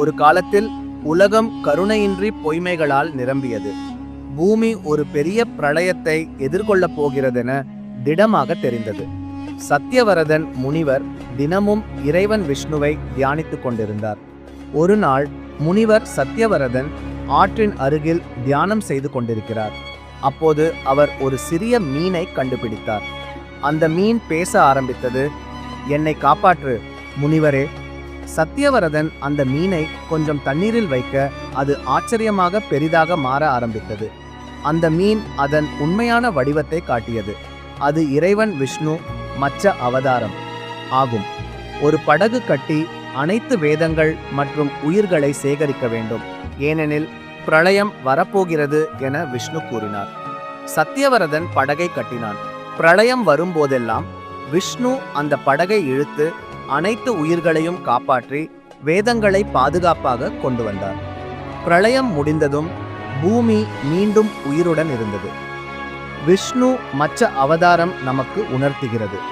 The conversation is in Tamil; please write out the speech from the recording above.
ஒரு காலத்தில் உலகம் கருணையின்றி பொய்மைகளால் நிரம்பியது. பூமி ஒரு பெரிய பிரளயத்தை எதிர்கொள்ளப் போகிறதென திடமாக தெரிந்தது. சத்யவரதன் முனிவர் தினமும் இறைவன் விஷ்ணுவை தியானித்துக் கொண்டிருந்தார். ஒரு நாள் முனிவர் சத்யவரதன் ஆற்றின் அருகில் தியானம் செய்து கொண்டிருக்கிறார். அப்போது அவர் ஒரு சிறிய மீனை கண்டுபிடித்தார். அந்த மீன் பேச ஆரம்பித்தது என்னை காப்பாற்று முனிவரே சத்யவரதன் அந்த மீனை கொஞ்சம் தண்ணீரில் வைக்க அது ஆச்சரியமாக பெரிதாக மாற ஆரம்பித்தது. அந்த மீன் அதன் உண்மையான வடிவத்தை காட்டியது. அது இறைவன் விஷ்ணு மச்ச அவதாரம் ஆகும். ஒரு படகு கட்டி அனைத்து வேதங்கள் மற்றும் உயிர்களை சேகரிக்க வேண்டும். ஏனெனில் பிரளயம் வரப்போகிறது என விஷ்ணு கூறினார். சத்யவரதன் படகை கட்டினான். பிரளயம் வரும்போதெல்லாம் விஷ்ணு அந்த படகை இழுத்து அனைத்து உயிர்களையும் காப்பாற்றி வேதங்களை பாதுகாப்பாக கொண்டு வந்தார். பிரளயம் முடிந்ததும் பூமி மீண்டும் உயிருடன் இருந்தது. விஷ்ணு மச்ச அவதாரம் நமக்கு உணர்த்துகிறது.